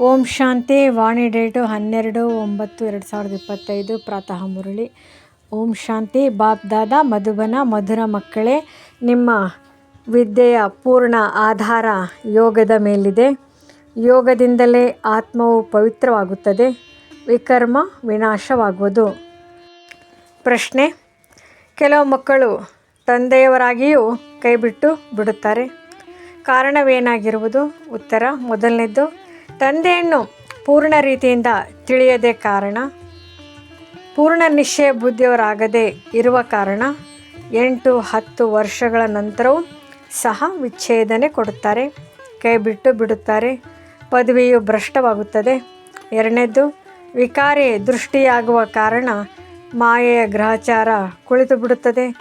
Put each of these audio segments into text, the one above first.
ಓಂ ಶಾಂತಿ, ವಾಣಿ date ಹನ್ನೆರಡು ಒಂಬತ್ತು ಎರಡು ಸಾವಿರದ ಇಪ್ಪತ್ತೈದು, ಪ್ರಾತಃ ಮುರಳಿ. ಓಂ ಶಾಂತಿ, ಬಾಪ್ ದಾದಾ, ಮಧುಬನ, ಮಧುರ ಮಕ್ಕಳೇ, ನಿಮ್ಮ ವಿದ್ಯೆಯ ಪೂರ್ಣ ಆಧಾರ ಯೋಗದ ಮೇಲಿದೆ. ಯೋಗದಿಂದಲೇ ಆತ್ಮವು ಪವಿತ್ರವಾಗುತ್ತದೆ. ವಿಕರ್ಮ ವಿನಾಶವಾಗುವುದು. ಪ್ರಶ್ನೆ, ಕೆಲವು ಮಕ್ಕಳು ತಂದೆಯವರಾಗಿಯೂ ಕೈಬಿಟ್ಟು ಬಿಡುತ್ತಾರೆ. ಕಾರಣವೇನಾಗಿರುವುದು? ಉತ್ತರ, ಮೊದಲನೇದ್ದು ತಂದೆಯನ್ನು ಪೂರ್ಣ ರೀತಿಯಿಂದ ತಿಳಿಯದೆ ಕಾರಣ, ಪೂರ್ಣ ನಿಶ್ಚಯ ಬುದ್ಧಿಯವರಾಗದೆ ಇರುವ ಕಾರಣ ಎಂಟು ಹತ್ತು ವರ್ಷಗಳ ನಂತರವೂ ಸಹ ವಿಚ್ಛೇದನೆ ಕೊಡುತ್ತಾರೆ ಕೈ ಬಿಟ್ಟು ಬಿಡುತ್ತಾರೆ, ಪದವಿಯು ಭ್ರಷ್ಟವಾಗುತ್ತದೆ. ಎರಡನೇದು, ವಿಕಾರಿ ದೃಷ್ಟಿಯಾಗುವ ಕಾರಣ ಮಾಯೆಯ ಗ್ರಹಚಾರ ಕುಳಿತು ಬಿಡುತ್ತದೆ.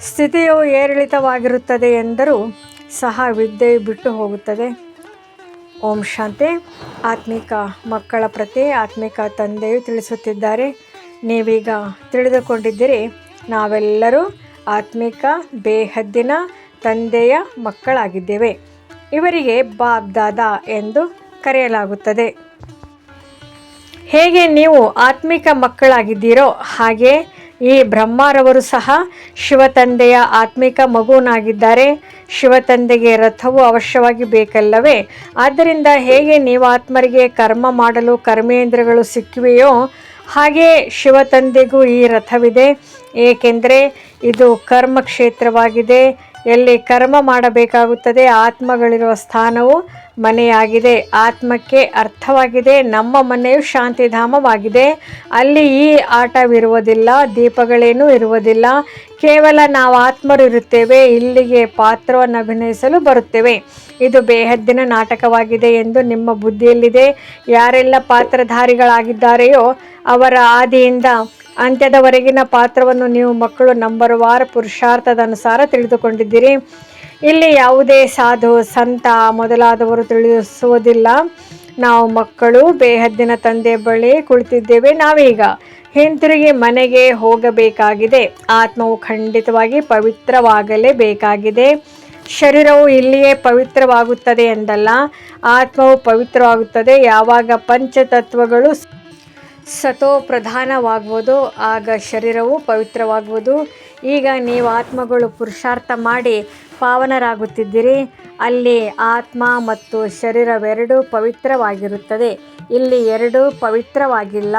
ಸ್ಥಿತಿಯು ಏರಿಳಿತವಾಗಿರುತ್ತದೆ ಎಂದರೂ ಸಹ ವಿದ್ಯೆಯು ಬಿಟ್ಟು ಹೋಗುತ್ತದೆ. ಓಂ ಶಾಂತೆ. ಆತ್ಮಿಕ ಮಕ್ಕಳ ಪ್ರತಿ ಆತ್ಮಿಕ ತಂದೆಯು ತಿಳಿಸುತ್ತಿದ್ದಾರೆ. ನೀವೀಗ ತಿಳಿದುಕೊಂಡಿದ್ದೀರಿ, ನಾವೆಲ್ಲರೂ ಆತ್ಮಿಕ ಬೇಹದ್ದಿನ ತಂದೆಯ ಮಕ್ಕಳಾಗಿದ್ದೇವೆ. ಇವರಿಗೆ ಬಾಬ್ ದಾದಾ ಎಂದು ಕರೆಯಲಾಗುತ್ತದೆ. ಹೇಗೆ ನೀವು ಆತ್ಮಿಕ ಮಕ್ಕಳಾಗಿದ್ದೀರೋ ಹಾಗೆ ಈ ಬ್ರಹ್ಮರವರು ಸಹ ಶಿವತಂದೆಯ ಆತ್ಮಿಕ ಮಗುವನಾಗಿದ್ದಾರೆ. ಶಿವತಂದೆಗೆ ರಥವು ಅವಶ್ಯವಾಗಿ ಬೇಕಲ್ಲವೇ? ಆದ್ದರಿಂದ ಹೇಗೆ ನೀವು ಆತ್ಮರಿಗೆ ಕರ್ಮ ಮಾಡಲು ಕರ್ಮೇಂದ್ರಗಳು ಸಿಕ್ಕಿವೆಯೋ, ಹಾಗೆ ಶಿವತಂದೆಗೂ ಈ ರಥವಿದೆ. ಏಕೆಂದರೆ ಇದು ಕರ್ಮ ಕ್ಷೇತ್ರವಾಗಿದೆ ಎಲ್ಲಿ ಕರ್ಮ ಮಾಡಬೇಕಾಗುತ್ತದೆ, ಆತ್ಮಗಳಿರುವ ಸ್ಥಾನವು ಮನೆಯಾಗಿದೆ. ಆತ್ಮಕ್ಕೆ ಅರ್ಥವಾಗಿದೆ, ನಮ್ಮ ಮನೆಯು ಶಾಂತಿಧಾಮವಾಗಿದೆ. ಅಲ್ಲಿ ಈ ಆಟವಿರುವುದಿಲ್ಲ, ದೀಪಗಳೇನೂ ಇರುವುದಿಲ್ಲ. ಕೇವಲ ನಾವು ಆತ್ಮರಿರುತ್ತೇವೆ, ಇಲ್ಲಿಗೆ ಪಾತ್ರವನ್ನು ಅಭಿನಯಿಸಲು ಬರುತ್ತೇವೆ. ಇದು ಬೇಹದ್ದಿನ ನಾಟಕವಾಗಿದೆ ಎಂದು ನಿಮ್ಮ ಬುದ್ಧಿಯಲ್ಲಿದೆ. ಯಾರೆಲ್ಲ ಪಾತ್ರಧಾರಿಗಳಾಗಿದ್ದಾರೆಯೋ ಅವರ ಆದಿಯಿಂದ ಅಂತ್ಯದವರೆಗಿನ ಪಾತ್ರವನ್ನು ನೀವು ಮಕ್ಕಳು ನಂಬರ್ ವಾರ ಪುರುಷಾರ್ಥದ ಅನುಸಾರ ತಿಳಿದುಕೊಂಡಿದ್ದೀರಿ. ಇಲ್ಲಿ ಯಾವುದೇ ಸಾಧು, ಸಂತ ಮೊದಲಾದವರು ತಿಳಿಸುವುದಿಲ್ಲ. ನಾವು ಮಕ್ಕಳು, ಬೇಹದ್ದಿನ ತಂದೆ ಬಳಿ ಕುಳಿತಿದ್ದೇವೆ ನಾವೀಗ. ಹಿಂತಿರುಗಿ ಮನೆಗೆ ಹೋಗಬೇಕಾಗಿದೆ. ಆತ್ಮವು ಖಂಡಿತವಾಗಿ ಪವಿತ್ರವಾಗಲೇಬೇಕಾಗಿದೆ. ಶರೀರವು ಇಲ್ಲಿಯೇ ಪವಿತ್ರವಾಗುತ್ತದೆ ಎಂದಲ್ಲ, ಆತ್ಮವು ಪವಿತ್ರವಾಗುತ್ತದೆ. ಯಾವಾಗ ಪಂಚತತ್ವಗಳು ಸತೋ ಪ್ರಧಾನವಾಗುವುದು ಆಗ ಶರೀರವು ಪವಿತ್ರವಾಗುವುದು ಈಗ ನೀವು ಆತ್ಮಗಳು ಪುರುಷಾರ್ಥ ಮಾಡಿ ಪಾವನರಾಗುತ್ತಿದ್ದೀರಿ. ಅಲ್ಲಿ ಆತ್ಮ ಮತ್ತು ಶರೀರವೆರಡೂ ಪವಿತ್ರವಾಗಿರುತ್ತದೆ. ಇಲ್ಲಿ ಎರಡೂ ಪವಿತ್ರವಾಗಿಲ್ಲ.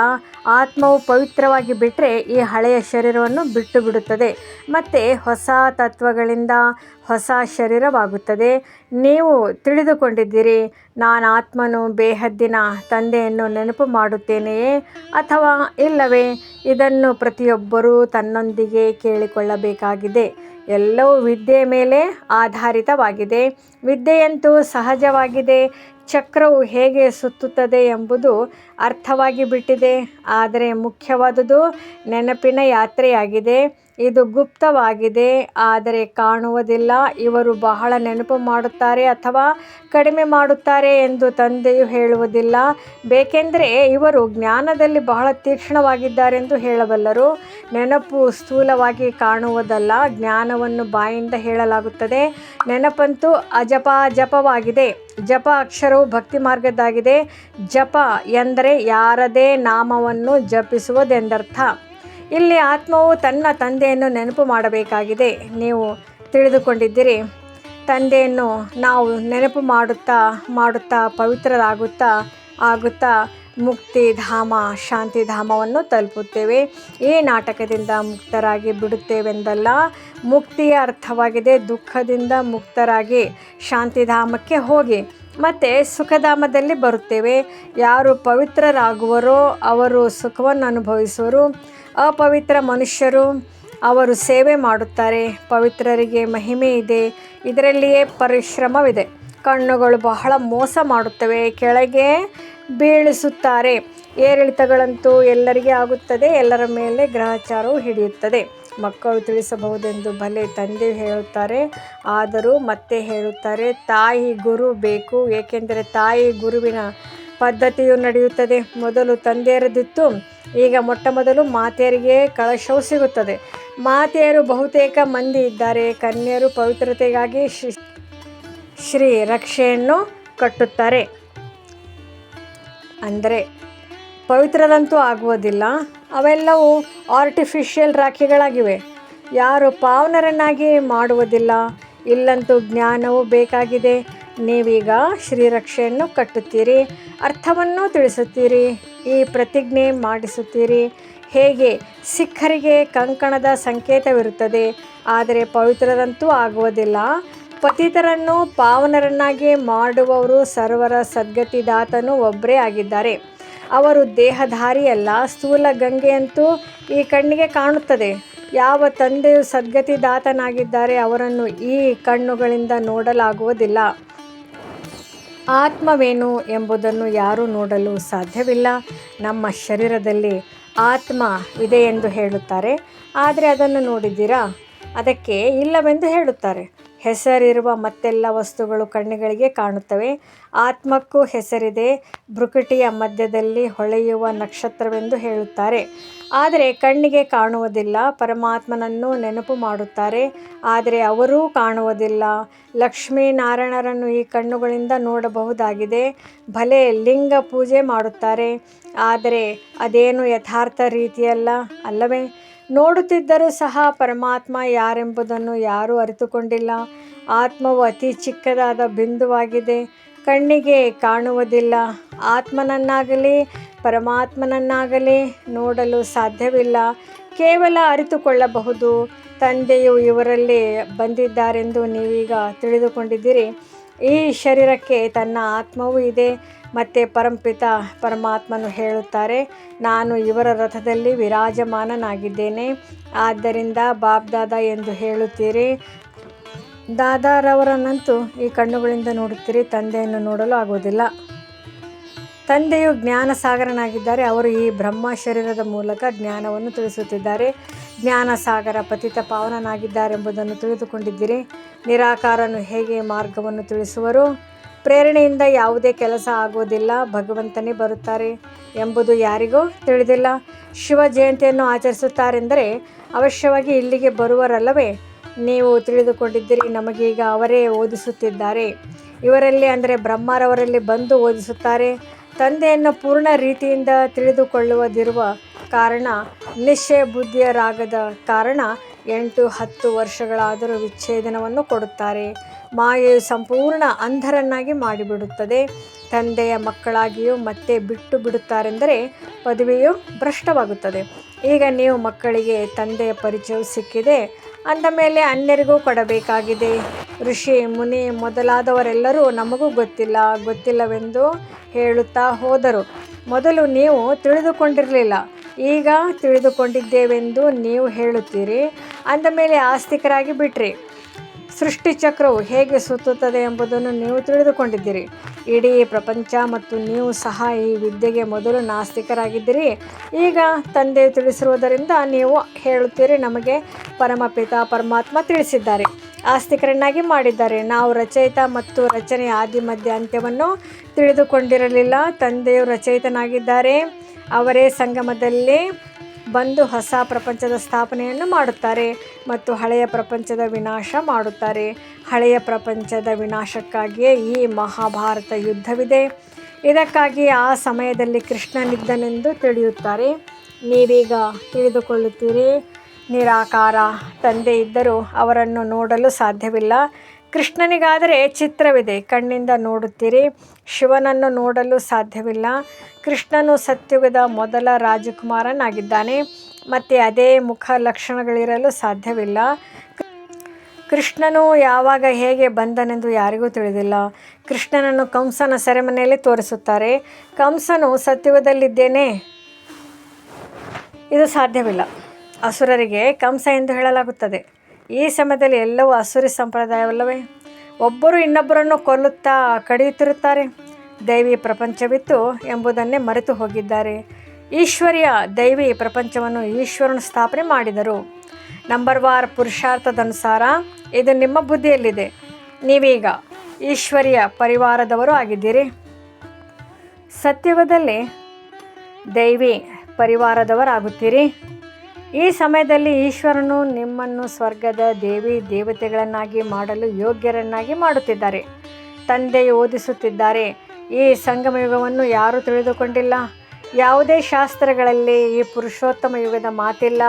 ಆತ್ಮವು ಪವಿತ್ರವಾಗಿ ಬಿಟ್ಟರೆ ಈ ಹಳೆಯ ಶರೀರವನ್ನು ಬಿಟ್ಟು ಬಿಡುತ್ತದೆ ಮತ್ತು ಹೊಸ ತತ್ವಗಳಿಂದ ಹೊಸ ಶರೀರವಾಗುತ್ತದೆ. ನೀವು ತಿಳಿದುಕೊಂಡಿದ್ದೀರಿ, ನಾನು ಆತ್ಮನು ಬೇಹದ್ದಿನ ತಂದೆಯನ್ನು ನೆನಪು ಮಾಡುತ್ತೇನೆಯೇ? ಅಥವಾ ಇಲ್ಲವೇ? ಇದನ್ನು ಪ್ರತಿಯೊಬ್ಬರೂ ತನ್ನೊಂದಿಗೆ ಕೇಳಿಕೊಳ್ಳಬೇಕಾಗಿದೆ. ಎಲ್ಲವೂ ವಿದ್ಯೆ ಮೇಲೆ ಆಧಾರಿತವಾಗಿದೆ. ವಿದ್ಯೆಯಂತೂ ಸಹಜವಾಗಿದೆ. ಚಕ್ರವು ಹೇಗೆ ಸುತ್ತುತ್ತದೆ ಎಂಬುದು ಅರ್ಥವಾಗಿ ಬಿಟ್ಟಿದೆ. ಆದರೆ ಮುಖ್ಯವಾದುದು ನೆನಪಿನ ಯಾತ್ರೆಯಾಗಿದೆ. ಇದು ಗುಪ್ತವಾಗಿದೆ, ಆದರೆ ಕಾಣುವುದಿಲ್ಲ. ಇವರು ಬಹಳ ನೆನಪು ಮಾಡುತ್ತಾರೆ ಅಥವಾ ಕಡಿಮೆ ಮಾಡುತ್ತಾರೆ ಎಂದು ತಂದೆಯು ಹೇಳುವುದಿಲ್ಲ. ಬೇಕೆಂದರೆ ಇವರು ಜ್ಞಾನದಲ್ಲಿ ಬಹಳ ತೀಕ್ಷ್ಣವಾಗಿದ್ದಾರೆಂದು ಹೇಳಬಲ್ಲರು. ನೆನಪು ಸ್ಥೂಲವಾಗಿ ಕಾಣುವುದಲ್ಲ, ಜ್ಞಾನವನ್ನು ಬಾಯಿಂದ ಹೇಳಲಾಗುತ್ತದೆ. ನೆನಪಂತೂ ಅಜಪ ಜಪವಾಗಿದೆ ಜಪ ಅಕ್ಷರವು ಭಕ್ತಿ ಮಾರ್ಗದ್ದಾಗಿದೆ. ಜಪ ಎಂದರೆ ಯಾರದೇ ನಾಮವನ್ನು ಜಪಿಸುವುದೆಂದರ್ಥ. ಇಲ್ಲಿ ಆತ್ಮವು ತನ್ನ ತಂದೆಯನ್ನು ನೆನಪು ಮಾಡಬೇಕಾಗಿದೆ. ನೀವು ತಿಳಿದುಕೊಂಡಿದ್ದೀರಿ. ತಂದೆಯನ್ನು ನಾವು ನೆನಪು ಮಾಡುತ್ತಾ ಮಾಡುತ್ತಾ, ಪವಿತ್ರರಾಗುತ್ತಾ, ಆಗುತ್ತಾ ಮುಕ್ತಿ ಧಾಮ ಶಾಂತಿಧಾಮವನ್ನು ತಲುಪುತ್ತೇವೆ. ಈ ನಾಟಕದಿಂದ ಮುಕ್ತರಾಗಿ ಬಿಡುತ್ತೇವೆಂದಲ್ಲ, ಮುಕ್ತಿಯ ಅರ್ಥವಾಗಿದೆ ದುಃಖದಿಂದ ಮುಕ್ತರಾಗಿ ಶಾಂತಿಧಾಮಕ್ಕೆ ಹೋಗಿ, ಮತ್ತು ಸುಖಧಾಮದಲ್ಲಿ ಬರುತ್ತೇವೆ. ಯಾರು ಪವಿತ್ರರಾಗುವರೋ ಅವರು ಸುಖವನ್ನು ಅನುಭವಿಸುವರು. ಅಪವಿತ್ರ ಮನುಷ್ಯರು ಅವರು ಸೇವೆ ಮಾಡುತ್ತಾರೆ. ಪವಿತ್ರರಿಗೆ ಮಹಿಮೆ ಇದೆ. ಇದರಲ್ಲಿಯೇ ಪರಿಶ್ರಮವಿದೆ. ಕಣ್ಣುಗಳು ಬಹಳ ಮೋಸ ಮಾಡುತ್ತವೆ. ಕೆಳಗೆ ಬೀಳಿಸುತ್ತಾರೆ. ಏರಿಳಿತಗಳಂತೂ ಎಲ್ಲರಿಗೆ ಆಗುತ್ತದೆ. ಎಲ್ಲರ ಮೇಲೆ ಗ್ರಹಚಾರವು ಹಿಡಿಯುತ್ತದೆ. ಮಕ್ಕಳು ತಿಳಿಸಬಹುದೆಂದು ಭಲೆ ತಂದೆ ಹೇಳುತ್ತಾರೆ. ಆದರೂ ಮತ್ತೆ ಹೇಳುತ್ತಾರೆ, ತಾಯಿ ಗುರು ಬೇಕು. ಏಕೆಂದರೆ ತಾಯಿ ಗುರುವಿನ ಪದ್ಧತಿಯು ನಡೆಯುತ್ತದೆ. ಮೊದಲು ತಂದೆಯರದಿತ್ತು, ಈಗ ಮೊಟ್ಟ ಮೊದಲು ಮಾತೆಯರಿಗೆ ಕಳಶವು ಸಿಗುತ್ತದೆ. ಮಾತೆಯರು ಬಹುತೇಕ ಮಂದಿ ಇದ್ದಾರೆ. ಕನ್ಯರು ಪವಿತ್ರತೆಗಾಗಿ ಶ್ರೀ ರಕ್ಷೆಯನ್ನು ಕಟ್ಟುತ್ತಾರೆ. ಅಂದರೆ ಪವಿತ್ರದಂತೂ ಆಗುವುದಿಲ್ಲ. ಅವೆಲ್ಲವೂ ಆರ್ಟಿಫಿಷಿಯಲ್ ರಾಖಿಗಳಾಗಿವೆ. ಯಾರು ಪಾವನರನ್ನಾಗಿ ಮಾಡುವುದಿಲ್ಲ. ಇಲ್ಲಂತೂ ಜ್ಞಾನವು ಬೇಕಾಗಿದೆ. ನೀವೀಗ ಶ್ರೀರಕ್ಷೆಯನ್ನು ಕಟ್ಟುತ್ತೀರಿ, ಅರ್ಥವನ್ನು ತಿಳಿಸುತ್ತೀರಿ, ಈ ಪ್ರತಿಜ್ಞೆ ಮಾಡಿಸುತ್ತೀರಿ. ಹೇಗೆ? ಸಿಖ್ಖರಿಗೆ ಕಂಕಣದ ಸಂಕೇತವಿರುತ್ತದೆ, ಆದರೆ ಪವಿತ್ರರಂತೂ ಆಗುವುದಿಲ್ಲ. ಪತಿತರನ್ನು ಪಾವನರನ್ನಾಗಿ ಮಾಡುವವರು ಸರ್ವರ ಸದ್ಗತಿದಾತನು ಒಬ್ಬರೇ ಆಗಿದ್ದಾರೆ. ಅವರು ದೇಹಧಾರಿಯಲ್ಲ, ಸ್ಥೂಲ ಗಂಗೆಯಂತೂ ಈ ಕಣ್ಣಿಗೆ ಕಾಣುತ್ತದೆ. ಯಾವ ತಂದೆಯು ಸದ್ಗತಿದಾತನಾಗಿದ್ದಾರೆ, ಅವರನ್ನು ಈ ಕಣ್ಣುಗಳಿಂದ ನೋಡಲಾಗುವುದಿಲ್ಲ. ಆತ್ಮವೇನು ಎಂಬುದನ್ನು ಯಾರೂ ನೋಡಲು ಸಾಧ್ಯವಿಲ್ಲ. ನಮ್ಮ ಶರೀರದಲ್ಲಿ ಆತ್ಮ ಇದೆ ಎಂದು ಹೇಳುತ್ತಾರೆ. ಆದರೆ ಅದನ್ನು ನೋಡಿದ್ದೀರಾ? ಅದಕ್ಕೆ ಇಲ್ಲವೆಂದು ಹೇಳುತ್ತಾರೆ. ಹೆಸರಿರುವ ಮತ್ತೆಲ್ಲ ವಸ್ತುಗಳು ಕಣ್ಣುಗಳಿಗೆ ಕಾಣುತ್ತವೆ. ಆತ್ಮಕ್ಕೂ ಹೆಸರಿದೆ. ಭ್ರುಕುಟಿಯ ಮಧ್ಯದಲ್ಲಿ ಹೊಳೆಯುವ ನಕ್ಷತ್ರವೆಂದು ಹೇಳುತ್ತಾರೆ. ಆದರೆ ಕಣ್ಣಿಗೆ ಕಾಣುವುದಿಲ್ಲ, ಪರಮಾತ್ಮನನ್ನು ನೆನಪು ಮಾಡುತ್ತಾರೆ. ಆದರೆ ಅವರೂ ಕಾಣುವುದಿಲ್ಲ. ಲಕ್ಷ್ಮೀನಾರಾಯಣರನ್ನು ಈ ಕಣ್ಣುಗಳಿಂದ ನೋಡಬಹುದಾಗಿದೆ. ಭಲೆ ಲಿಂಗ ಪೂಜೆ ಮಾಡುತ್ತಾರೆ. ಆದರೆ ಅದೇನು ಯಥಾರ್ಥ ರೀತಿಯಲ್ಲ ಅಲ್ಲವೇ? ನೋಡುತ್ತಿದ್ದರೂ ಸಹ ಪರಮಾತ್ಮ ಯಾರೆಂಬುದನ್ನು ಯಾರೂ ಅರಿತುಕೊಂಡಿಲ್ಲ. ಆತ್ಮವು ಅತಿ ಚಿಕ್ಕದಾದ ಬಿಂದುವಾಗಿದೆ. ಕಣ್ಣಿಗೆ ಕಾಣುವುದಿಲ್ಲ. ಆತ್ಮನನ್ನಾಗಲಿ, ಪರಮಾತ್ಮನನ್ನಾಗಲಿ ನೋಡಲು ಸಾಧ್ಯವಿಲ್ಲ. ಕೇವಲ ಅರಿತುಕೊಳ್ಳಬಹುದು. ತಂದೆಯು ಇವರಲ್ಲಿ ಬಂದಿದ್ದಾರೆಂದು ನೀವೀಗ ತಿಳಿದುಕೊಂಡಿದ್ದೀರಿ. ಈ ಶರೀರಕ್ಕೆ ತನ್ನ ಆತ್ಮವೂ ಇದೆ. ಮತ್ತು ಪರಂಪಿತ ಪರಮಾತ್ಮನು ಹೇಳುತ್ತಾರೆ, ನಾನು ಇವರ ರಥದಲ್ಲಿ ವಿರಾಜಮಾನನಾಗಿದ್ದೇನೆ. ಆದ್ದರಿಂದ ಬಾಬ್ದಾದ ಎಂದು ಹೇಳುತ್ತೀರಿ. ದಾದಾರವರನ್ನಂತೂ ಈ ಕಣ್ಣುಗಳಿಂದ ನೋಡುತ್ತೀರಿ, ತಂದೆಯನ್ನು ನೋಡಲು ಆಗುವುದಿಲ್ಲ. ತಂದೆಯು ಜ್ಞಾನ ಸಾಗರನಾಗಿದ್ದಾರೆ ಅವರು ಈ ಬ್ರಹ್ಮ ಶರೀರದ ಮೂಲಕ ಜ್ಞಾನವನ್ನು ತಿಳಿಸುತ್ತಿದ್ದಾರೆ. ಜ್ಞಾನ ಸಾಗರ ಪತಿತ ಪಾವನನಾಗಿದ್ದಾರೆಂಬುದನ್ನು ತಿಳಿದುಕೊಂಡಿದ್ದೀರಿ. ನಿರಾಕಾರನು ಹೇಗೆ ಮಾರ್ಗವನ್ನು ತಿಳಿಸುವರು? ಪ್ರೇರಣೆಯಿಂದ ಯಾವುದೇ ಕೆಲಸ ಆಗುವುದಿಲ್ಲ, ಭಗವಂತನೇ ಬರುತ್ತಾರೆ ಎಂಬುದು ಯಾರಿಗೂ ತಿಳಿದಿಲ್ಲ. ಶಿವ ಜಯಂತಿಯನ್ನು ಆಚರಿಸುತ್ತಾರೆಂದರೆ ಅವಶ್ಯವಾಗಿ ಇಲ್ಲಿಗೆ ಬರುವರಲ್ಲವೇ? ನೀವು ತಿಳಿದುಕೊಂಡಿದ್ದೀರಿ ನಮಗೀಗ ಅವರೇ ಓದಿಸುತ್ತಿದ್ದಾರೆ. ಇವರಲ್ಲಿ ಅಂದರೆ ಬ್ರಹ್ಮರವರಲ್ಲಿ ಬಂದು ಓದಿಸುತ್ತಾರೆ. ತಂದೆಯನ್ನು ಪೂರ್ಣ ರೀತಿಯಿಂದ ತಿಳಿದುಕೊಳ್ಳುವುದಿರುವ ಕಾರಣ, ನಿಶ್ಚಯ ಬುದ್ಧಿಯರಾಗದ ಕಾರಣ ಎಂಟು ಹತ್ತು ವರ್ಷಗಳಾದರೂ ವಿಚ್ಛೇದನವನ್ನು ಕೊಡುತ್ತಾರೆ. ಮಾಯೆಯು ಸಂಪೂರ್ಣ ಅಂಧರನ್ನಾಗಿ ಮಾಡಿಬಿಡುತ್ತದೆ. ತಂದೆಯ ಮಕ್ಕಳಾಗಿಯೂ ಮತ್ತೆ ಬಿಟ್ಟು ಬಿಡುತ್ತಾರೆಂದರೆ ಪದವಿಯು ಭ್ರಷ್ಟವಾಗುತ್ತದೆ. ಈಗ ನೀವು ಮಕ್ಕಳಿಗೆ ತಂದೆಯ ಪರಿಚಯವು ಸಿಕ್ಕಿದೆ. ಅಂದ ಮೇಲೆ ಅನ್ಯರಿಗೂ ಕೊಡಬೇಕಾಗಿದೆ. ಋಷಿ, ಮುನಿ ಮೊದಲಾದವರೆಲ್ಲರೂ ನಮಗೂ ಗೊತ್ತಿಲ್ಲ. ಗೊತ್ತಿಲ್ಲವೆಂದು ಹೇಳುತ್ತಾ ಹೋದರು. ಮೊದಲು ನೀವು ತಿಳಿದುಕೊಂಡಿರಲಿಲ್ಲ. ಈಗ ತಿಳಿದುಕೊಂಡಿದ್ದೇವೆಂದು ನೀವು ಹೇಳುತ್ತೀರಿ. ಅಂದ ಮೇಲೆ ಆಸ್ತಿಕರಾಗಿ ಬಿಟ್ರಿ. ಸೃಷ್ಟಿ ಚಕ್ರವು ಹೇಗೆ ಸುತ್ತುತ್ತದೆ ಎಂಬುದನ್ನು ನೀವು ತಿಳಿದುಕೊಂಡಿದ್ದೀರಿ. ಇಡೀ ಪ್ರಪಂಚ ಮತ್ತು ನೀವು ಸಹ ಈ ವಿದ್ಯೆಗೆ ಮೊದಲು ನಾಸ್ತಿಕರಾಗಿದ್ದೀರಿ. ಈಗ ತಂದೆ ತಿಳಿಸಿರುವುದರಿಂದ ನೀವು ಹೇಳುತ್ತೀರಿ, ನಮಗೆ ಪರಮಪಿತ ಪರಮಾತ್ಮ ತಿಳಿಸಿದ್ದಾರೆ. ಆಸ್ತಿಕರನ್ನಾಗಿ ಮಾಡಿದ್ದಾರೆ. ನಾವು ರಚಯಿತ ಮತ್ತು ರಚನೆಯ ಆದಿ ಮಧ್ಯ ಅಂತ್ಯವನ್ನು ತಿಳಿದುಕೊಂಡಿರಲಿಲ್ಲ. ತಂದೆಯು ರಚಯಿತನಾಗಿದ್ದಾರೆ. ಅವರೇ ಸಂಗಮದಲ್ಲಿ ಬಂದು ಹೊಸ ಪ್ರಪಂಚದ ಸ್ಥಾಪನೆಯನ್ನು ಮಾಡುತ್ತಾರೆ ಮತ್ತು ಹಳೆಯ ಪ್ರಪಂಚದ ವಿನಾಶ ಮಾಡುತ್ತಾರೆ. ಹಳೆಯ ಪ್ರಪಂಚದ ವಿನಾಶಕ್ಕಾಗಿಯೇ ಈ ಮಹಾಭಾರತ ಯುದ್ಧವಿದೆ. ಇದಕ್ಕಾಗಿ ಆ ಸಮಯದಲ್ಲಿ ಕೃಷ್ಣನಿದ್ದನೆಂದು ತಿಳಿಯುತ್ತಾರೆ. ನೀವೀಗ ತಿಳಿದುಕೊಳ್ಳುತ್ತೀರಿ, ನಿರಾಕಾರ ತಂದೆ ಇದ್ದರೂ ಅವರನ್ನು ನೋಡಲು ಸಾಧ್ಯವಿಲ್ಲ. ಕೃಷ್ಣನಿಗಾದರೆ ಚಿತ್ರವಿದೆ. ಕಣ್ಣಿಂದ ನೋಡುತ್ತೀರಿ. ಶಿವನನ್ನು ನೋಡಲು ಸಾಧ್ಯವಿಲ್ಲ. ಕೃಷ್ಣನು ಸತ್ಯುಗದ ಮೊದಲ ರಾಜಕುಮಾರನಾಗಿದ್ದಾನೆ. ಮತ್ತು ಅದೇ ಮುಖ ಲಕ್ಷಣಗಳಿರಲು ಸಾಧ್ಯವಿಲ್ಲ. ಕೃಷ್ಣನು ಯಾವಾಗ ಹೇಗೆ ಬಂದನೆಂದು ಯಾರಿಗೂ ತಿಳಿದಿಲ್ಲ. ಕೃಷ್ಣನನ್ನು ಕಂಸನ ಸೆರೆಮನೆಯಲ್ಲಿ ತೋರಿಸುತ್ತಾರೆ. ಕಂಸನು ಸತ್ಯುಗದಲ್ಲಿದ್ದೇನೆ. ಇದು ಸಾಧ್ಯವಿಲ್ಲ. ಅಸುರರಿಗೆ ಕಂಸ ಎಂದು ಹೇಳಲಾಗುತ್ತದೆ. ಈ ಸಮಯದಲ್ಲಿ ಎಲ್ಲವೂ ಅಸುರಿ ಸಂಪ್ರದಾಯವಲ್ಲವೇ? ಒಬ್ಬರು ಇನ್ನೊಬ್ಬರನ್ನು ಕೊಲ್ಲುತ್ತಾ ಕಡಿಯುತ್ತಿರುತ್ತಾರೆ. ದೈವಿ ಪ್ರಪಂಚವಿತ್ತು ಎಂಬುದನ್ನೇ ಮರೆತು ಹೋಗಿದ್ದಾರೆ. ಈಶ್ವರ್ಯ ದೈವಿ ಪ್ರಪಂಚವನ್ನು ಈಶ್ವರನು ಸ್ಥಾಪನೆ ಮಾಡಿದರು. ನಂಬರ್ ವಾರ್ ಪುರುಷಾರ್ಥದನುಸಾರ ಇದು ನಿಮ್ಮ ಬುದ್ಧಿಯಲ್ಲಿದೆ. ನೀವೀಗ ಈಶ್ವರ್ಯ ಪರಿವಾರದವರು ಆಗಿದ್ದೀರಿ. ಸತ್ಯವದಲ್ಲಿ ದೈವಿ ಪರಿವಾರದವರಾಗುತ್ತೀರಿ. ಈ ಸಮಯದಲ್ಲಿ ಈಶ್ವರನು ನಿಮ್ಮನ್ನು ಸ್ವರ್ಗದ ದೇವಿ ದೇವತೆಗಳನ್ನಾಗಿ ಮಾಡಲು ಯೋಗ್ಯರನ್ನಾಗಿ ಮಾಡುತ್ತಿದ್ದಾರೆ. ತಂದೆ ಓದಿಸುತ್ತಿದ್ದಾರೆ. ಈ ಸಂಗಮ ಯುಗವನ್ನು ಯಾರೂ ತಿಳಿದುಕೊಂಡಿಲ್ಲ. ಯಾವುದೇ ಶಾಸ್ತ್ರಗಳಲ್ಲಿ ಈ ಪುರುಷೋತ್ತಮ ಯುಗದ ಮಾತಿಲ್ಲ.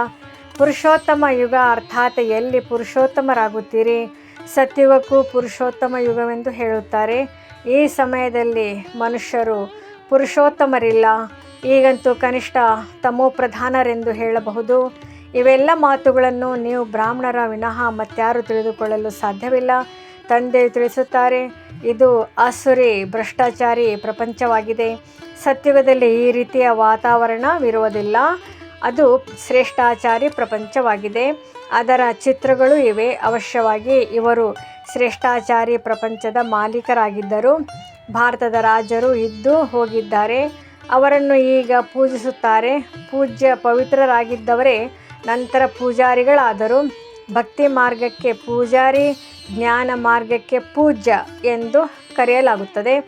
ಪುರುಷೋತ್ತಮ ಯುಗ ಅರ್ಥಾತ್ ಎಲ್ಲಿ ಪುರುಷೋತ್ತಮರಾಗುತ್ತೀರಿ? ಸತ್ಯುಗಕ್ಕೂ ಪುರುಷೋತ್ತಮ ಯುಗವೆಂದು ಹೇಳುತ್ತಾರೆ. ಈ ಸಮಯದಲ್ಲಿ ಮನುಷ್ಯರು ಪುರುಷೋತ್ತಮರಿಲ್ಲ. ಈಗಂತೂ ಕನಿಷ್ಠ ತಮೋ ಪ್ರಧಾನರೆಂದು ಹೇಳಬಹುದು. ಇವೆಲ್ಲ ಮಾತುಗಳನ್ನು ನೀವು ಬ್ರಾಹ್ಮಣರ ವಿನಃ ಮತ್ತಾರು ತಿಳಿದುಕೊಳ್ಳಲು ಸಾಧ್ಯವಿಲ್ಲ. ತಂದೆ ತಿಳಿಸುತ್ತಾರೆ, ಇದು ಅಸುರಿ ಭ್ರಷ್ಟಾಚಾರಿ ಪ್ರಪಂಚವಾಗಿದೆ. ಸತ್ಯುಗದಲ್ಲಿ ಈ ರೀತಿಯ ವಾತಾವರಣವಿರುವುದಿಲ್ಲ ಅದು ಶ್ರೇಷ್ಠಾಚಾರಿ ಪ್ರಪಂಚವಾಗಿದೆ. ಅದರ ಚಿತ್ರಗಳು ಇವೆ. ಅವಶ್ಯವಾಗಿ ಇವರು ಶ್ರೇಷ್ಠಾಚಾರಿ ಪ್ರಪಂಚದ ಮಾಲೀಕರಾಗಿದ್ದರು. ಭಾರತದ ರಾಜರು ಇದ್ದು ಹೋಗಿದ್ದಾರೆ. ಅವರನ್ನು ಈಗ ಪೂಜಿಸುತ್ತಾರೆ. ಪೂಜ್ಯ ಪವಿತ್ರರಾಗಿದ್ದವರೇ, ನಂತರ ಪೂಜಾರಿಗಳಾದರು. ಭಕ್ತಿ ಮಾರ್ಗಕ್ಕೆ ಪೂಜಾರಿ, ಜ್ಞಾನ ಮಾರ್ಗಕ್ಕೆ ಪೂಜ್ಯ ಎಂದು ಕರೆಯಲಾಗುತ್ತದೆ.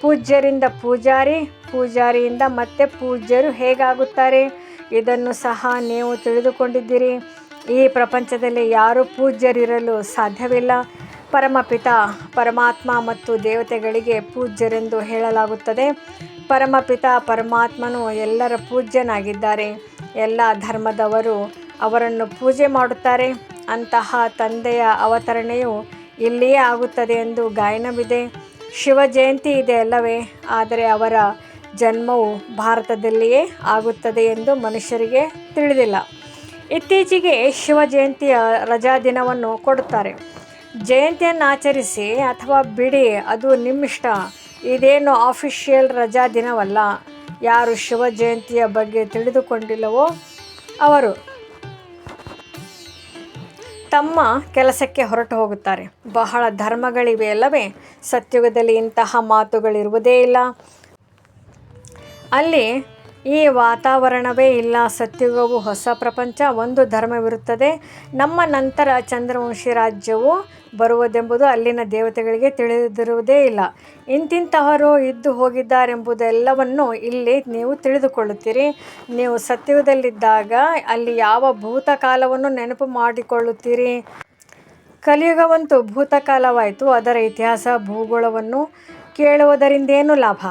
ಪೂಜ್ಯರಿಂದ ಪೂಜಾರಿ, ಪೂಜಾರಿಯಿಂದ ಮತ್ತೆ ಪೂಜ್ಯರು ಹೇಗಾಗುತ್ತಾರೆ? ಇದನ್ನು ಸಹ ನೀವು ತಿಳಿದುಕೊಂಡಿದ್ದೀರಿ. ಈ ಪ್ರಪಂಚದಲ್ಲಿ ಯಾರೂ ಪೂಜ್ಯರಿರಲು ಸಾಧ್ಯವಿಲ್ಲ. ಪರಮಪಿತ, ಪರಮಾತ್ಮ ಮತ್ತು ದೇವತೆಗಳಿಗೆ ಪೂಜ್ಯರೆಂದು ಹೇಳಲಾಗುತ್ತದೆ. ಪರಮಪಿತ ಪರಮಾತ್ಮನು ಎಲ್ಲರ ಪೂಜ್ಯನಾಗಿದ್ದಾರೆ. ಎಲ್ಲ ಧರ್ಮದವರು ಅವರನ್ನು ಪೂಜೆ ಮಾಡುತ್ತಾರೆ. ಅಂತಹ ತಂದೆಯ ಅವತರಣೆಯು ಇಲ್ಲಿಯೇ ಆಗುತ್ತದೆ ಎಂದು ಗಾಯನವಿದೆ. ಶಿವ ಜಯಂತಿ ಇದೆ ಅಲ್ಲವೇ? ಆದರೆ ಅವರ ಜನ್ಮವು ಭಾರತದಲ್ಲಿಯೇ ಆಗುತ್ತದೆ ಎಂದು ಮನುಷ್ಯರಿಗೆ ತಿಳಿದಿಲ್ಲ. ಇತ್ತೀಚೆಗೆ ಶಿವ ಜಯಂತಿಯ ರಜಾ ದಿನವನ್ನು ಕೊಡುತ್ತಾರೆ. ಜಯಂತಿಯನ್ನು ಆಚರಿಸಿ ಅಥವಾ ಬಿಡಿ, ಅದು ನಿಮ್ಮಿಷ್ಟ. ಇದೇನು ಆಫಿಷಿಯಲ್ ರಜಾ ದಿನವಲ್ಲ? ಯಾರು ಶಿವ ಜಯಂತಿಯ ಬಗ್ಗೆ ತಿಳಿದುಕೊಂಡಿಲ್ಲವೋ ಅವರು ತಮ್ಮ ಕೆಲಸಕ್ಕೆ ಹೊರಟು ಹೋಗುತ್ತಾರೆ. ಬಹಳ ಧರ್ಮಗಳಿವೆ ಅಲ್ಲವೇ? ಸತ್ಯುಗದಲ್ಲಿ ಇಂತಹ ಮಾತುಗಳಿರುವುದೇ ಇಲ್ಲ. ಅಲ್ಲಿ ಈ ವಾತಾವರಣವೇ ಇಲ್ಲ. ಸತ್ಯುಗವು ಹೊಸ ಪ್ರಪಂಚ, ಒಂದು ಧರ್ಮವಿರುತ್ತದೆ. ನಮ್ಮ ನಂತರ ಚಂದ್ರವಂಶಿ ರಾಜ್ಯವು ಬರುವುದೆಂಬುದು ಅಲ್ಲಿನ ದೇವತೆಗಳಿಗೆ ತಿಳಿದಿರುವುದೇ ಇಲ್ಲ. ಇಂತಿಂತಹವರು ಇದ್ದು ಹೋಗಿದ್ದಾರೆಂಬುದೆಲ್ಲವನ್ನು ಇಲ್ಲಿ ನೀವು ತಿಳಿದುಕೊಳ್ಳುತ್ತೀರಿ. ನೀವು ಸತ್ಯುಗದಲ್ಲಿದ್ದಾಗ ಅಲ್ಲಿ ಯಾವ ಭೂತಕಾಲವನ್ನು ನೆನಪು ಮಾಡಿಕೊಳ್ಳುತ್ತೀರಿ? ಕಲಿಯುಗವಂತೂ ಭೂತಕಾಲವಾಯಿತು. ಅದರ ಇತಿಹಾಸ, ಭೂಗೋಳವನ್ನು ಕೇಳುವುದರಿಂದೇನು ಲಾಭ?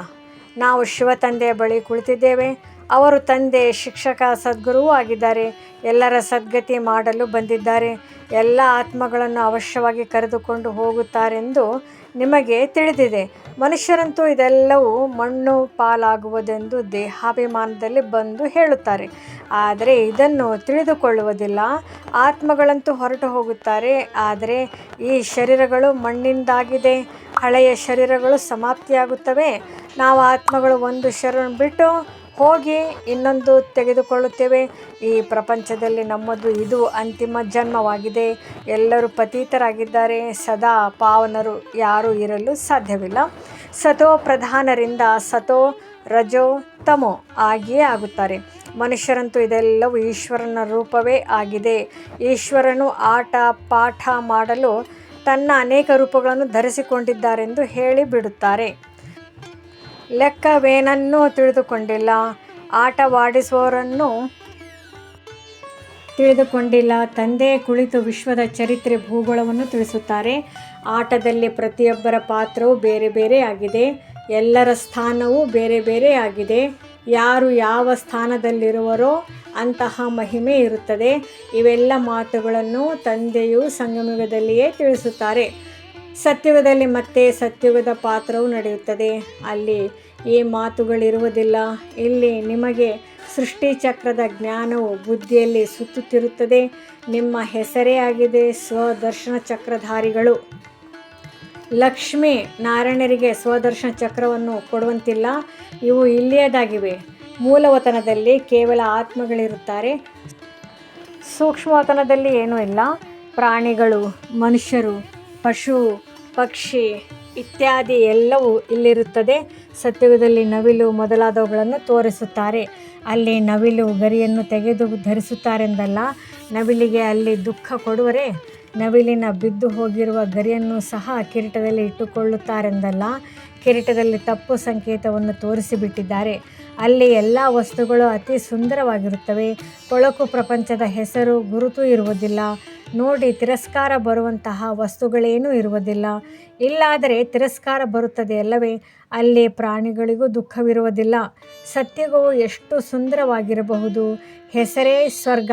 ನಾವು ಶಿವ ತಂದೆಯ ಬಳಿ ಕುಳಿತಿದ್ದೇವೆ. ಅವರು ತಂದೆ, ಶಿಕ್ಷಕ, ಸದ್ಗುರುವೂ ಆಗಿದ್ದಾರೆ. ಎಲ್ಲರ ಸದ್ಗತಿ ಮಾಡಲು ಬಂದಿದ್ದಾರೆ. ಎಲ್ಲ ಆತ್ಮಗಳನ್ನು ಅವಶ್ಯವಾಗಿ ಕರೆದುಕೊಂಡು ಹೋಗುತ್ತಾರೆಂದು ನಿಮಗೆ ತಿಳಿದಿದೆ. ಮನುಷ್ಯರಂತೂ ಇದೆಲ್ಲವೂ ಮಣ್ಣು ಪಾಲಾಗುವುದೆಂದು ದೇಹಾಭಿಮಾನದಲ್ಲಿ ಬಂದು ಹೇಳುತ್ತಾರೆ. ಆದರೆ ಇದನ್ನು ತಿಳಿದುಕೊಳ್ಳುವುದಿಲ್ಲ. ಆತ್ಮಗಳಂತೂ ಹೊರಟು ಹೋಗುತ್ತಾರೆ. ಆದರೆ ಈ ಶರೀರಗಳು ಮಣ್ಣಿಂದಾಗಿದೆ. ಹಳೆಯ ಶರೀರಗಳು ಸಮಾಪ್ತಿಯಾಗುತ್ತವೆ. ನಾವು ಆತ್ಮಗಳು ಒಂದು ಶರಣ ಬಿಟ್ಟು ಹೋಗಿ ಇನ್ನೊಂದು ತೆಗೆದುಕೊಳ್ಳುತ್ತೇವೆ. ಈ ಪ್ರಪಂಚದಲ್ಲಿ ನಮ್ಮದು ಇದು ಅಂತಿಮ ಜನ್ಮವಾಗಿದೆ. ಎಲ್ಲರೂ ಪತೀತರಾಗಿದ್ದಾರೆ. ಸದಾ ಪಾವನರು ಯಾರೂ ಇರಲು ಸಾಧ್ಯವಿಲ್ಲ. ಸತೋ ಪ್ರಧಾನರಿಂದ ಸತೋ ರಜೋ ತಮೋ ಆಗಿಯೇ ಆಗುತ್ತಾರೆ. ಮನುಷ್ಯರಂತೂ ಇದೆಲ್ಲವೂ ಈಶ್ವರನ ರೂಪವೇ ಆಗಿದೆ. ಈಶ್ವರನು ಆಟ, ಪಾಠ ಮಾಡಲು ತನ್ನ ಅನೇಕ ರೂಪಗಳನ್ನು ಧರಿಸಿಕೊಂಡಿದ್ದಾರೆಂದು ಹೇಳಿ ಬಿಡುತ್ತಾರೆ ಲೆಕ್ಕವೇನನ್ನೂ ತಿಳಿದುಕೊಂಡಿಲ್ಲ. ಆಟವಾಡಿಸುವವರನ್ನು ತಿಳಿದುಕೊಂಡಿಲ್ಲ. ತಂದೆ ಕುಳಿತು ವಿಶ್ವದ ಚರಿತ್ರೆ ಭೂಗೋಳವನ್ನು ತಿಳಿಸುತ್ತಾರೆ. ಆಟದಲ್ಲಿ ಪ್ರತಿಯೊಬ್ಬರ ಪಾತ್ರವು ಬೇರೆ ಬೇರೆ ಆಗಿದೆ. ಎಲ್ಲರ ಸ್ಥಾನವೂ ಬೇರೆ ಬೇರೆ ಆಗಿದೆ. ಯಾರು ಯಾವ ಸ್ಥಾನದಲ್ಲಿರುವರೋ ಅಂತಹ ಮಹಿಮೆ ಇರುತ್ತದೆ. ಇವೆಲ್ಲ ಮಾತುಗಳನ್ನು ತಂದೆಯು ಸಂಗಮಯುಗದಲ್ಲಿಯೇ ತಿಳಿಸುತ್ತಾರೆ. ಸತ್ಯುಗದಲ್ಲಿ ಮತ್ತೆ ಸತ್ಯುಗದ ಪಾತ್ರವು ನಡೆಯುತ್ತದೆ. ಅಲ್ಲಿ ಈ ಮಾತುಗಳಿರುವುದಿಲ್ಲ. ಇಲ್ಲಿ ನಿಮಗೆ ಸೃಷ್ಟಿ ಚಕ್ರದ ಜ್ಞಾನವು ಬುದ್ಧಿಯಲ್ಲಿ ಸುತ್ತುತ್ತಿರುತ್ತದೆ. ನಿಮ್ಮ ಹೆಸರೇ ಆಗಿದೆ ಸ್ವದರ್ಶನ ಚಕ್ರಧಾರಿಗಳು. ಲಕ್ಷ್ಮಿ ನಾರಾಯಣರಿಗೆ ಸ್ವದರ್ಶನ ಚಕ್ರವನ್ನು ಕೊಡುವಂತಿಲ್ಲ. ಇವು ಇಲ್ಲಿಯದಾಗಿವೆ. ಮೂಲವತನದಲ್ಲಿ ಕೇವಲ ಆತ್ಮಗಳಿರುತ್ತಾರೆ. ಸೂಕ್ಷ್ಮವತನದಲ್ಲಿ ಏನೂ ಇಲ್ಲ. ಪ್ರಾಣಿಗಳು, ಮನುಷ್ಯರು ಪಶು, ಪಕ್ಷಿ ಇತ್ಯಾದಿ ಎಲ್ಲವೂ ಇಲ್ಲಿರುತ್ತದೆ. ಸತ್ಯುಗದಲ್ಲಿ ನವಿಲು ಮೊದಲಾದವುಗಳನ್ನು ತೋರಿಸುತ್ತಾರೆ. ಅಲ್ಲಿ ನವಿಲು ಗರಿಯನ್ನು ತೆಗೆದು ಧರಿಸುತ್ತಾರೆಂದಲ್ಲ, ನವಿಲಿಗೆ ಅಲ್ಲಿ ದುಃಖ ಕೊಡುವರೆ? ನವಿಲಿನ ಬಿದ್ದು ಹೋಗಿರುವ ಗರಿಯನ್ನು ಸಹ ಕಿರೀಟದಲ್ಲಿ ಇಟ್ಟುಕೊಳ್ಳುತ್ತಾರೆಂದಲ್ಲ, ಕಿರೀಟದಲ್ಲಿ ತಪ್ಪು ಸಂಕೇತವನ್ನು ತೋರಿಸಿಬಿಟ್ಟಿದ್ದಾರೆ. ಅಲ್ಲಿ ಎಲ್ಲ ವಸ್ತುಗಳು ಅತಿ ಸುಂದರವಾಗಿರುತ್ತವೆ. ಕೊಳಕು ಪ್ರಪಂಚದ ಹೆಸರು ಗುರುತು ಇರುವುದಿಲ್ಲ. ನೋಡಿ ತಿರಸ್ಕಾರ ಬರುವಂತಹ ವಸ್ತುಗಳೇನೂ ಇರುವುದಿಲ್ಲ. ಇಲ್ಲಾದರೆ ತಿರಸ್ಕಾರ ಬರುತ್ತದೆ ಅಲ್ಲವೇ? ಅಲ್ಲಿ ಪ್ರಾಣಿಗಳಿಗೂ ದುಃಖವಿರುವುದಿಲ್ಲ. ಸತ್ಯಗವು ಎಷ್ಟು ಸುಂದರವಾಗಿರಬಹುದು. ಹೆಸರೇ ಸ್ವರ್ಗ,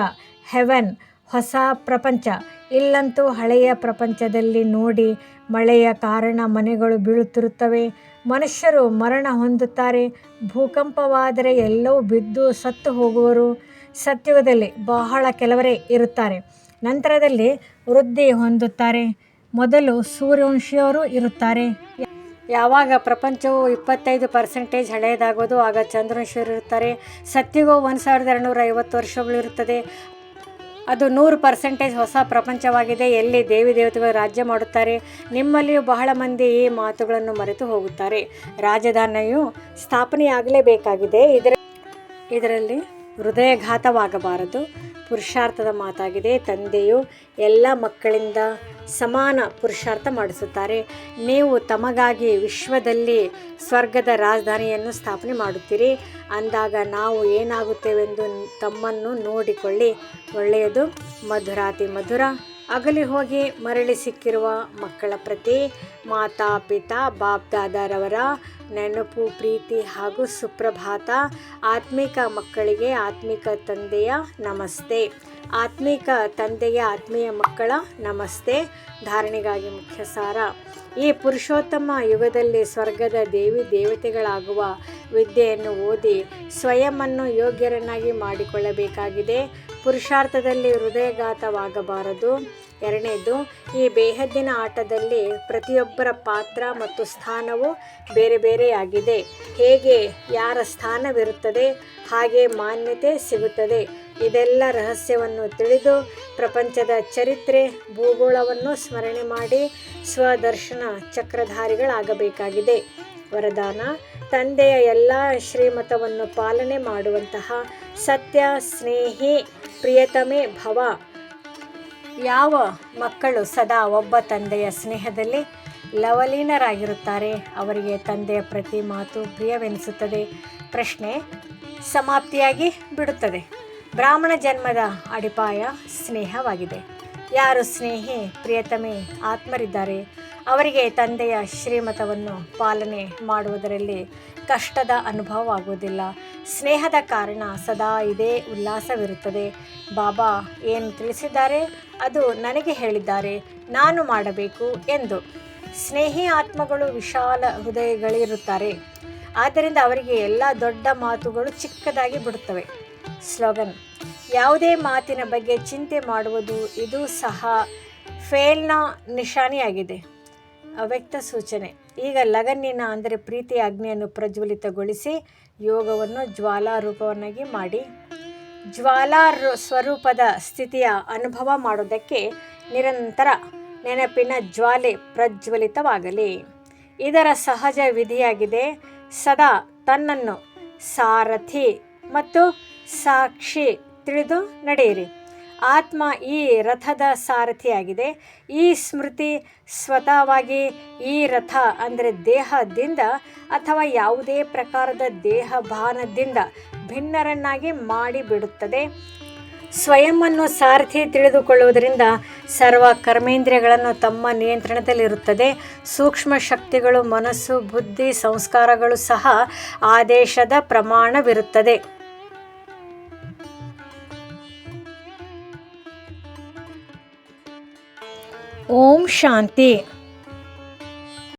ಹೆವೆನ್, ಹೊಸ ಪ್ರಪಂಚ. ಇಲ್ಲಂತೂ ಹಳೆಯ ಪ್ರಪಂಚದಲ್ಲಿ ನೋಡಿ ಮಳೆಯ ಕಾರಣ ಮನೆಗಳು ಬೀಳುತ್ತಿರುತ್ತವೆ. ಮನುಷ್ಯರು ಮರಣ ಹೊಂದುತ್ತಾರೆ. ಭೂಕಂಪವಾದರೆ ಎಲ್ಲವೂ ಬಿದ್ದು ಸತ್ತು ಹೋಗುವರು. ಸತ್ಯುಗದಲ್ಲಿ ಬಹಳ ಕೆಲವರೇ ಇರುತ್ತಾರೆ. ನಂತರದಲ್ಲಿ ವೃದ್ಧಿ ಹೊಂದುತ್ತಾರೆ. ಮೊದಲು ಸೂರ್ಯವಂಶಿಯವರು ಇರುತ್ತಾರೆ. ಯಾವಾಗ ಪ್ರಪಂಚವು ಇಪ್ಪತ್ತೈದು ಪರ್ಸೆಂಟೇಜ್ ಹಳೆಯದಾಗೋದು, ಆಗ ಚಂದ್ರವಂಶಿಯರು ಇರುತ್ತಾರೆ. ಸತ್ಯಗೂ ಒಂದು ಸಾವಿರದ ಎರಡುನೂರ ಐವತ್ತು ವರ್ಷಗಳು ಇರುತ್ತದೆ. ಅದು ನೂರು ಪರ್ಸೆಂಟೇಜ್ ಹೊಸ ಪ್ರಪಂಚವಾಗಿದೆ. ಎಲ್ಲಿ ದೇವಿ ದೇವತೆಗಳು ರಾಜ್ಯ ಮಾಡುತ್ತಾರೆ, ನಿಮ್ಮಲ್ಲಿಯೂ ಬಹಳ ಮಂದಿ ಈ ಮಾತುಗಳನ್ನು ಮರೆತು ಹೋಗುತ್ತಾರೆ. ರಾಜಧಾನಿಯು ಸ್ಥಾಪನೆಯಾಗಲೇಬೇಕಾಗಿದೆ. ಇದರ ಇದರಲ್ಲಿ ಹೃದಯಘಾತವಾಗಬಾರದು. ಪುರುಷಾರ್ಥದ ಮಾತಾಗಿದೆ. ತಂದೆಯು ಎಲ್ಲ ಮಕ್ಕಳಿಂದ ಸಮಾನ ಪುರುಷಾರ್ಥ ಮಾಡಿಸುತ್ತಾರೆ. ನೀವು ತಮಗಾಗಿ ವಿಶ್ವದಲ್ಲಿ ಸ್ವರ್ಗದ ರಾಜಧಾನಿಯನ್ನು ಸ್ಥಾಪನೆ ಮಾಡುತ್ತೀರಿ. ಅಂದಾಗ ನಾವು ಏನಾಗುತ್ತೇವೆಂದು ತಮ್ಮನ್ನು ನೋಡಿಕೊಳ್ಳಿ. ಒಳ್ಳೆಯದು. ಮಧುರಾತಿ ಮಧುರ. ಅಗಲಿ ಹೋಗಿ ಮರಳಿ ಸಿಕ್ಕಿರುವ ಮಕ್ಕಳ ಪ್ರತಿ ಮಾತಾ ಪಿತಾ, ಬಾಪ್ ದಾದಾರವರ ನೆನಪು, ಪ್ರೀತಿ ಹಾಗೂ ಸುಪ್ರಭಾತ ಆತ್ಮಿಕ ಮಕ್ಕಳಿಗೆ ಆತ್ಮಿಕ ತಂದೆಯ ನಮಸ್ತೆ. ಆತ್ಮಿಕ ತಂದೆಯ ಆತ್ಮೀಯ ಮಕ್ಕಳ ನಮಸ್ತೆ. ಧಾರಣೆಗಾಗಿ ಮುಖ್ಯ ಸಾರ. ಈ ಪುರುಷೋತ್ತಮ ಯುಗದಲ್ಲಿ ಸ್ವರ್ಗದ ದೇವಿ ದೇವತೆಗಳಾಗುವ ವಿದ್ಯೆಯನ್ನು ಓದಿ ಸ್ವಯಂವನ್ನು ಯೋಗ್ಯರನ್ನಾಗಿ ಮಾಡಿಕೊಳ್ಳಬೇಕಾಗಿದೆ. ಪುರುಷಾರ್ಥದಲ್ಲಿ ಹೃದಯಘಾತವಾಗಬಾರದು. ಎರಡನೇದು, ಈ ಬೇಹದ್ದಿನ ಆಟದಲ್ಲಿ ಪ್ರತಿಯೊಬ್ಬರ ಪಾತ್ರ ಮತ್ತು ಸ್ಥಾನವು ಬೇರೆ ಬೇರೆಯಾಗಿದೆ. ಹೇಗೆ, ಯಾರ ಸ್ಥಾನವಿರುತ್ತದೆ, ಹಾಗೆ ಮಾನ್ಯತೆ ಸಿಗುತ್ತದೆ. ಇದೆಲ್ಲ ರಹಸ್ಯವನ್ನು ತಿಳಿದು ಪ್ರಪಂಚದ ಚರಿತ್ರೆ, ಭೂಗೋಳವನ್ನು ಸ್ಮರಣೆ ಮಾಡಿ ಸ್ವದರ್ಶನ ಚಕ್ರಧಾರಿಗಳಾಗಬೇಕಾಗಿದೆ. ವರದಾನ, ತಂದೆಯ ಎಲ್ಲ ಶ್ರೀಮತವನ್ನು ಪಾಲನೆ ಮಾಡುವಂತಹ ಸತ್ಯ ಸ್ನೇಹಿ ಪ್ರಿಯತಮೆ ಭವ. ಯಾವ ಮಕ್ಕಳು ಸದಾ ಒಬ್ಬ ತಂದೆಯ ಸ್ನೇಹದಲ್ಲಿ ಲವಲೀನರಾಗಿರುತ್ತಾರೆ? ಅವರಿಗೆ ತಂದೆಯ ಪ್ರತಿ ಮಾತು ಪ್ರಿಯವೆನಿಸುತ್ತದೆ. ಪ್ರಶ್ನೆ ಸಮಾಪ್ತಿಯಾಗಿ ಬಿಡುತ್ತದೆ. ಬ್ರಾಹ್ಮಣ ಜನ್ಮದ ಅಡಿಪಾಯ ಸ್ನೇಹವಾಗಿದೆ. ಯಾರು ಸ್ನೇಹಿ, ಪ್ರಿಯತಮೆ, ಆತ್ಮರಿದ್ದಾರೆ, ಅವರಿಗೆ ತಂದೆಯ ಶ್ರೀಮತವನ್ನು ಪಾಲನೆ ಮಾಡುವುದರಲ್ಲಿ ಕಷ್ಟದ ಅನುಭವ ಆಗೋದಿಲ್ಲ. ಸ್ನೇಹದ ಕಾರಣ ಸದಾ ಇದೇ ಉಲ್ಲಾಸವಿರುತ್ತದೆ. ಬಾಬಾ, ಏನು ತಿಳಿಸಿದ್ದಾರೆ? ಅದು ನನಗೆ ಹೇಳಿದ್ದಾರೆ. ನಾನು ಮಾಡಬೇಕು ಎಂದು. ಸ್ನೇಹಿ ಆತ್ಮಗಳು ವಿಶಾಲ ಹೃದಯಗಳಿರುತ್ತಾರೆ. ಆದ್ದರಿಂದ ಅವರಿಗೆ ಎಲ್ಲ ದೊಡ್ಡ ಮಾತುಗಳು ಚಿಕ್ಕದಾಗಿ ಬಿಡುತ್ತವೆ. ಸ್ಲೋಗನ್, ಯಾವುದೇ ಮಾತಿನ ಬಗ್ಗೆ ಚಿಂತೆ ಮಾಡುವುದು ಇದು ಸಹ ಫೇಲ್ನ ನಿಶಾನಿಯಾಗಿದೆ. ಅವ್ಯಕ್ತ ಸೂಚನೆ ಈಗ ಲಗನ್ನಿನ ಅಂದರೆ ಪ್ರೀತಿ ಅಗ್ನಿಯನ್ನು ಪ್ರಜ್ವಲಿತಗೊಳಿಸಿ ಯೋಗವನ್ನು ಜ್ವಾಲಾರೂಪವನ್ನಾಗಿ ಮಾಡಿ. ಜ್ವಾಲಾ ಸ್ವರೂಪದ ಸ್ಥಿತಿಯ ಅನುಭವ ಮಾಡೋದಕ್ಕೆ ನಿರಂತರ ನೆನಪಿನ ಜ್ವಾಲೆ ಪ್ರಜ್ವಲಿತವಾಗಲಿ. ಇದರ ಸಹಜ ವಿಧಿಯಾಗಿದೆ. ಸದಾ ತನ್ನನ್ನು ಸಾರಥಿ ಮತ್ತು ಸಾಕ್ಷಿ ತಿಳಿದು ನಡೆಯಿರಿ. ಆತ್ಮ ಈ ರಥದ ಸಾರಥಿಯಾಗಿದೆ. ಈ ಸ್ಮೃತಿ ಸ್ವತಃವಾಗಿ ಈ ರಥ ಅಂದರೆ ದೇಹದಿಂದ ಅಥವಾ ಯಾವುದೇ ಪ್ರಕಾರದ ದೇಹ ಭಾನದಿಂದ ಭಿನ್ನರನ್ನಾಗಿ ಮಾಡಿಬಿಡುತ್ತದೆ. ಸ್ವಯಂವನ್ನು ಸಾರಥಿ ತಿಳಿದುಕೊಳ್ಳುವುದರಿಂದ ಸರ್ವ ಕರ್ಮೇಂದ್ರಿಯಗಳನ್ನು ತಮ್ಮ ನಿಯಂತ್ರಣದಲ್ಲಿರುತ್ತದೆ. ಸೂಕ್ಷ್ಮ ಶಕ್ತಿಗಳು, ಮನಸ್ಸು, ಬುದ್ಧಿ, ಸಂಸ್ಕಾರಗಳು ಸಹ ಆದೇಶದ ಪ್ರಮಾಣವಿರುತ್ತದೆ. ಓಂ ಶಾಂತಿ